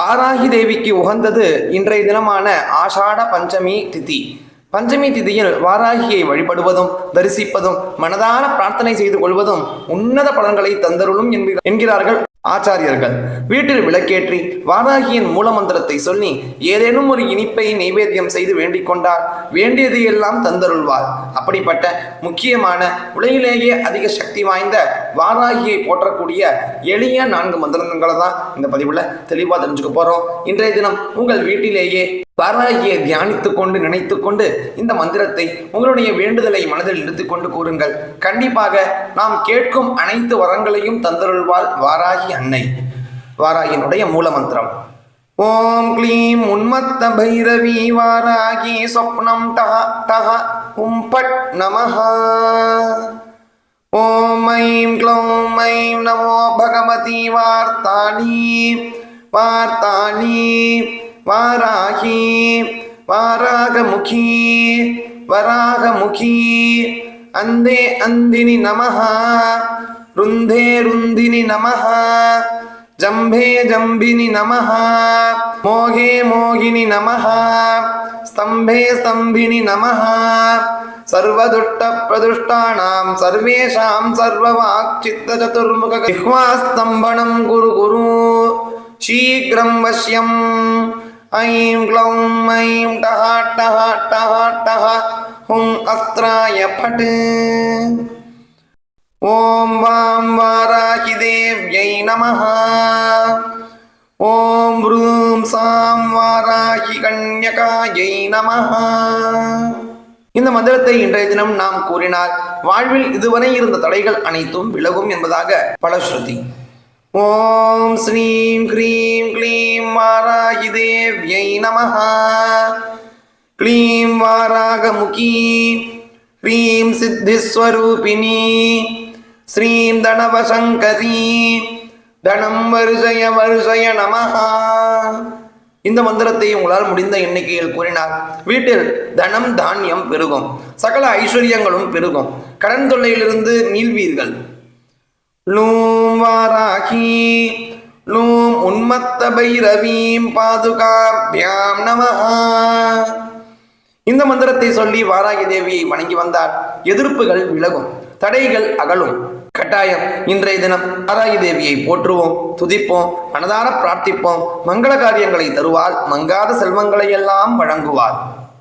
வாராகி தேவிக்கு உகந்தது இன்றைய தினமான ஆஷாட பஞ்சமி திதி. பஞ்சமி திதியில் வாராகியை வழிபடுவதும் தரிசிப்பதும் மனதான பிரார்த்தனை செய்து கொள்வதும் உன்னத பலன்களை தந்தருளும் என்கிற- என்கிறார்கள் ஆச்சாரியர்கள். வீட்டில் விளக்கேற்றி வாராகியின் மூலமந்திரத்தை சொல்லி ஏதேனும் ஒரு இனிப்பை நைவேத்தியம் செய்து வேண்டிக் கொண்டார். வேண்டியதையெல்லாம் தந்தருள்வார். அப்படிப்பட்ட முக்கியமான உலகிலேயே அதிக சக்தி வாய்ந்த வாராகியை போற்றக்கூடிய எளிய நான்கு மந்திரங்களை தான் இந்த பதிவுல தெளிவாக தெரிஞ்சுக்க போறோம். இன்றைய தினம் உங்கள் வீட்டிலேயே வாராகியை தியானித்துக் கொண்டு நினைத்து கொண்டு இந்த மந்திரத்தை உங்களுடைய வேண்டுதலை மனதில் எடுத்துக்கொண்டு கூறுங்கள். கண்டிப்பாக நாம் கேட்கும் அனைத்து வரங்களையும் தந்தருள்வாள் வாராகி அன்னை. வாராகியினுடைய மூல மந்திரம். ஓம் க்ளீம் உன்மத்த பைரவி வாராகி சொப்னம் டஹ டஹ உம் பட் ह्रीं क्लौं ऐं नमो भगवती वार्ताली वार्ताली वाराही वारागमुखी वरागमुखी अन्धे अन्दिनि नमः रुन्धे रुन्धिनि नमः जम्भे जम्भिनि नमः मोघे मोघिनि नमः स्तम्भे स्तम्भिनि नमः सर्वदुष्टप्रदुष्टानां सर्वेषां सर्ववाक्चित्तचतुर्मुखजिह्वास्तम्भनं गुरु गुरु शीघ्रं वश्यम् ऐं ग्लौं ऐं टः टः टः टः हुं अस्त्राय फट् ॐ वां वाराहिदेव्यै नमः ॐ ह्रूं सां वाराहिकन्यकायै नमः இந்த மந்திரத்தை இன்றைய தினம் நாம் கூறினால் வாழ்வில் இதுவரை இருந்த தடைகள் அனைத்தும் விலகும் என்பதாக பலஸ்ருதி ஓம் ஸ்ரீம் க்ரீம் க்ளீம் வாராகி தேவ்யை நமஹா. க்ளீம் வாராகமுகி. ஹ்ரீம் சித்திஸ்வரூபிணி. ஸ்ரீம் தனவசங்கரி. தனம் வருஷய வருஷய நமஹா. இந்த மந்திரத்தை உங்களால் முடிந்த எண்ணிக்கையில் கூறினார். வீட்டில் தனம் தானியம் பெருகும். சகல ஐஸ்வர்யங்களும் பெருகும். கடன் தொல்லையிலிருந்து மீள்வீர்கள் லூம் வாராகி. லூம் உன்மத்த பைரவீம் பாதுகாபியாம் நமஹா. இந்த மந்திரத்தை சொல்லி வாராகி தேவியை வணங்கி வந்தால் எதிர்ப்புகள் விலகும். தடைகள் அகலும். கட்டாயம் இன்றைய தினம் வாராகி தேவியை போற்றுவோம் துதிப்போம் மனதார பிரார்த்திப்போம். மங்கள காரியங்களை தருவாள். மங்காத செல்வங்களை எல்லாம் வழங்குவாள்.